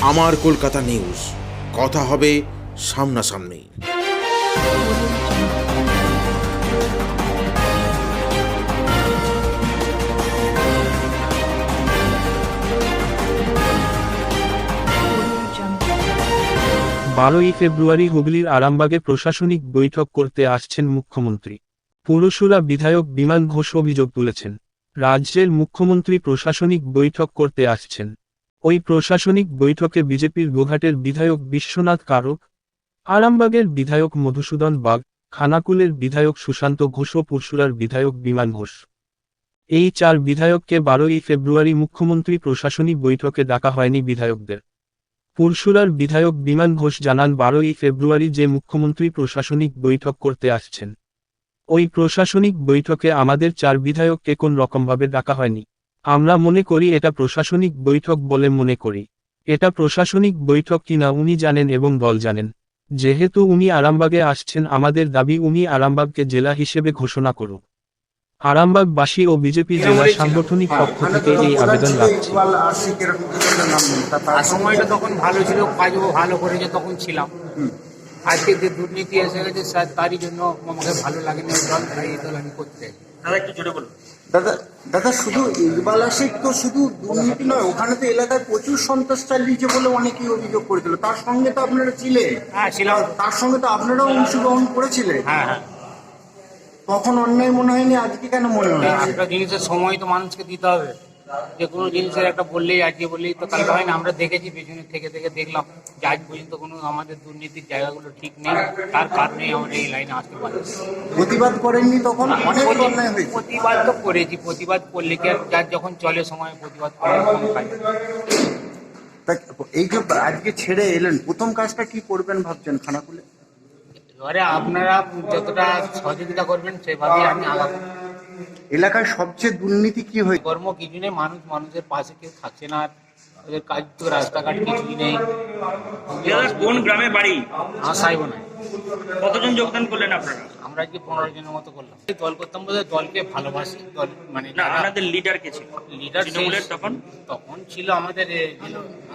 আমার কলকাতা নিউজ কথা হবে সামনাসামনি। বারোই ফেব্রুয়ারি হুগলির আরামবাগে প্রশাসনিক বৈঠক করতে আসছেন মুখ্যমন্ত্রী। পুরসুরা বিধায়ক বিমান ঘোষ অভিযোগ তুলেছেন। রাজ্যের মুখ্যমন্ত্রী প্রশাসনিক বৈঠক করতে আসছেন। ওই প্রশাসনিক বৈঠকে বিজেপির গোঘাটের বিধায়ক বিশ্বনাথ কারক, আরামবাগের বিধায়ক মধুসূদন বাগ, খানাকুলের বিধায়ক সুশান্ত ঘোষ ও পুরসুরার বিধায়ক বিমান ঘোষ। এই চার বিধায়ককে বারোই ফেব্রুয়ারি মুখ্যমন্ত্রী প্রশাসনিক বৈঠকে ডাকা হয়নি বিধায়কদের। পুরসুরার বিধায়ক বিমান ঘোষ জানান, বারোই ফেব্রুয়ারি যে মুখ্যমন্ত্রী প্রশাসনিক বৈঠক করতে আসছেন, ওই প্রশাসনিক বৈঠকে আমাদের চার বিধায়ককে কোন রকমভাবে ডাকা হয়নি। আমরা মনে করি এটা প্রশাসনিক বৈঠক বলে মনে করি। এটা প্রশাসনিক বৈঠক কিনা উনি জানেন এবং দল জানেন। যেহেতু উনি আরামবাগে আসছেন আমাদের দাবি উনি আরামবাগকে জেলা হিসেবে ঘোষণা করুক। আরামবাগবাসী ও বিজেপি জেলা সাংগঠনিক পক্ষ থেকে এই আবেদন রাখছি। আর সময়টা তখন ভালো ছিল কাজও ভালো করেছে তখন ছিলাম। আজকে যে দুর্নীতি এসে গেছে স্যার তারই জন্য আমাকে ভালো লাগেনি। দল তাই এই দল আমি করতে চাই। দাদা দাদা শুধু ইকবাল আশিক তো শুধু দুর্নীতি নয় ওখানে তো এলাকায় প্রচুর সন্ত্রাস চালিয়েছে বলে অনেকেই অভিযোগ করেছিল। তার সঙ্গে তো আপনারা ছিলেন। হ্যাঁ ছিলাম। তার সঙ্গে তো আপনারাও অংশগ্রহণ করেছিলেন। হ্যাঁ হ্যাঁ। তখন অন্যায় মনে হয়নি আজকে কেন মনে হয় একটা জিনিসের সময় তো মানুষকে দিতে হবে। যে কোনো জিনিসের একটা বললেই আজকে বললেই তো কালকে হয় না আমরা দেখেছি পেছনে থেকে থেকে দেখলাম যে আজ পর্যন্ত কোনো আমাদের দুর্নীতির জায়গাগুলো ঠিক নেই তার কারণে আমরা এই লাইনে আসতে পারছি প্রতিবাদ করেননি তখন? অনেক অন্যায় হয়েছে। প্রতিবাদ তো করেছি প্রতিবাদ করলে কি আর যার যখন চলে সময় প্রতিবাদ করার কোনো কাজ এই যে আজকে ছেড়ে এলেন প্রথম কাজটা কি করবেন ভাবছেন খানাকুলে? এবারে আপনারা যতটা সহযোগিতা করবেন সেভাবেই আমি আগাবো। এলাকায় সবচেয়ে দুর্নীতি কি হয়েছে? কর্ম কিছু নেই মানুষ মানুষের পাশে কেউ থাকছে না। ওদের কাজ তো রাস্তাঘাট কিছুই নেই। কোন গ্রামে বাড়ি? আসাইব না কতজন যোগদান করলেন আপনারা? আমরা আজকে পনেরো জনের মতো করলাম। দল করতাম বলতে দলকে ভালোবাসি। দল মানে না আপনাদের লিডার কে ছিল? লিডার তৃণমূলের তখন? তখন ছিল আমাদের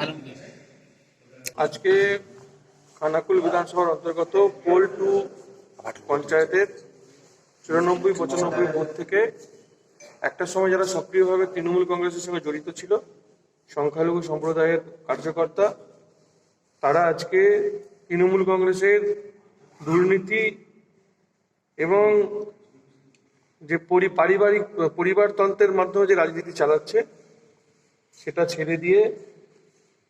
আলমগীর। আজকে খানাকুল বিধানসভার অন্তর্গত পোল টু পঞ্চায়েতের চুরানব্বই, পঁচানব্বই বুথ থেকে একটা সময় যারা সক্রিয়ভাবে তৃণমূল কংগ্রেসের সঙ্গে জড়িত ছিল, সংখ্যালঘু সম্প্রদায়ের কার্যকর্তা, তারা আজকে তৃণমূল কংগ্রেসের দুর্নীতি এবং যে পরি, পারিবারিক, পরিবারতন্ত্রের মাধ্যমে যে রাজনীতি চালাচ্ছে, সেটা ছেড়ে দিয়ে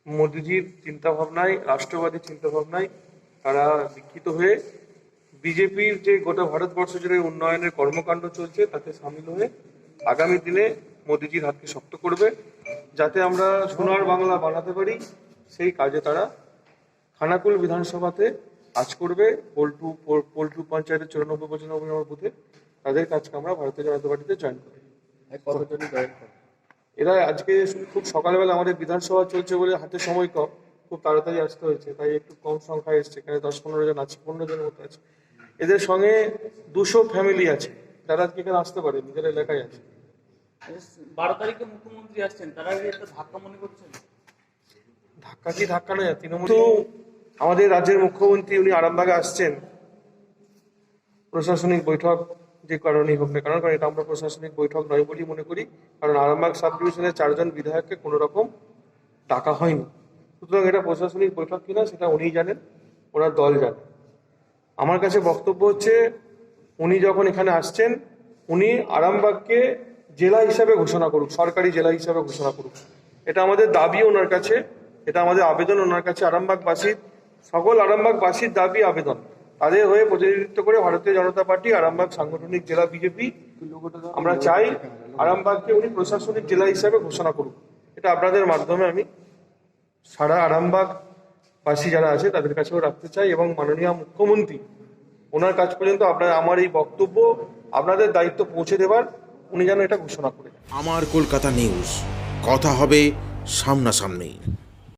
মোদিজির চিন্তাভাবনায় রাষ্ট্রবাদী চিন্তাভাবনায় তারা দীক্ষিত হয়ে বিজেপির যে গোটা ভারতবর্ষ জুড়ে উন্নয়নের কর্মকাণ্ড চলছে তাতে সামিল হয়ে আগামী দিনে মোদিজির হাতকে শক্ত করবে যাতে আমরা সোনার বাংলা বানাতে পারি সেই কাজে তারা খানাকুল বিধানসভাতে কাজ করবে পোল্টু পোল্টু পঞ্চায়েতের চুরানব্বই পঁচানব্বই নম্বর বুথে তাদের কাজকে আমরা ভারতীয় জনতা পার্টিতে জয়েন করি এরা আজকে খুব সকালবেলা আমাদের বিধানসভা চলছে বলে হাতে সময় কম খুব তাড়াতাড়ি আসতে হয়েছে তাই একটু কম সংখ্যায় এসছে এখানে দশ পনেরো জন আছে পনেরো জনের মতো আছে। এদের সঙ্গে দুশো ফ্যামিলি আছে। যারা আজকে এখানে আসতে পারে নিজের এলাকায় আছে। বারো তারিখে মুখ্যমন্ত্রী আসছেন তারা একটা ধাক্কা মনে করছেন? ধাক্কা কি ধাক্কা নয় তৃণমূল তো আমাদের রাজ্যের মুখ্যমন্ত্রী উনি আরামবাগে আসছেন। প্রশাসনিক বৈঠক যে কারণেই হোক না কারণ কারণ এটা আমরা প্রশাসনিক বৈঠক নয় বলেই মনে করি কারণ আরামবাগ সাব ডিভিশনের চারজন বিধায়ককে কোনো রকম ডাকা হয়নি। সুতরাং এটা প্রশাসনিক বৈঠক কিনা সেটা উনিই জানেন ওনার দল জানে। আমার কাছে বক্তব্য হচ্ছে, উনি যখন এখানে আসছেন, উনি আরামবাগকে জেলা হিসাবে ঘোষণা করুক, সরকারি জেলা হিসাবে ঘোষণা করুক। এটা আমাদের দাবি ওনার কাছে, এটা আমাদের আবেদন ওনার কাছে। আরামবাগবাসীর, সকল আরামবাগবাসীর দাবি আবেদন। তাদের হয়ে প্রতিনিধিত্ব করে ভারতীয় জনতা পার্টি, আরামবাগ সাংগঠনিক জেলা বিজেপি, আমরা চাই আরামবাগকে উনি প্রশাসনিক জেলা হিসাবে ঘোষণা করুক। এটা আপনাদের মাধ্যমে আমি সারা আরামবাগ বাসী যারা আছে তাদের কাছেও রাখতে চাই এবং মাননীয় মুখ্যমন্ত্রী, ওনার কাজ পর্যন্ত আপনার, আমার এই বক্তব্য, আপনাদের দায়িত্ব পৌঁছে দেবার, উনি যেন এটা ঘোষণা করে আমার কলকাতা নিউজ কথা হবে সামনাসামনি